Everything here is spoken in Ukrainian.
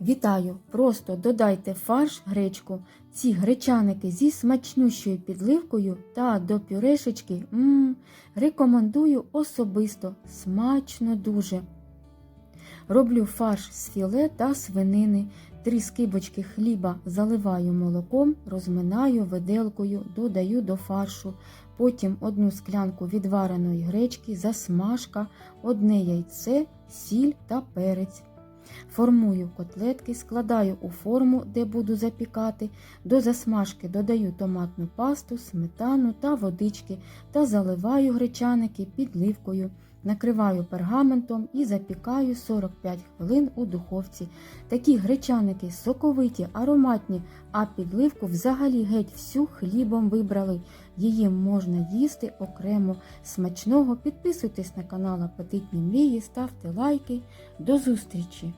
Вітаю! Просто додайте фарш гречку, ці гречаники зі смачнющою підливкою та до пюрешечки. Мм, рекомендую особисто, смачно дуже. Роблю фарш з філе та свинини. Три скибочки хліба заливаю молоком, розминаю виделкою, додаю до фаршу. Потім одну склянку відвареної гречки, засмажка, одне яйце, сіль та перець. Формую котлетки, складаю у форму, де буду запікати. До засмажки додаю томатну пасту, сметану та водички та заливаю гречаники підливкою. Накриваю пергаментом і запікаю 45 хвилин у духовці. Такі гречаники соковиті, ароматні, а підливку взагалі геть всю хлібом вибрали. Її можна їсти окремо. Смачного підписуйтесь на канал Апетитні мрії, ставте лайки. До зустрічі!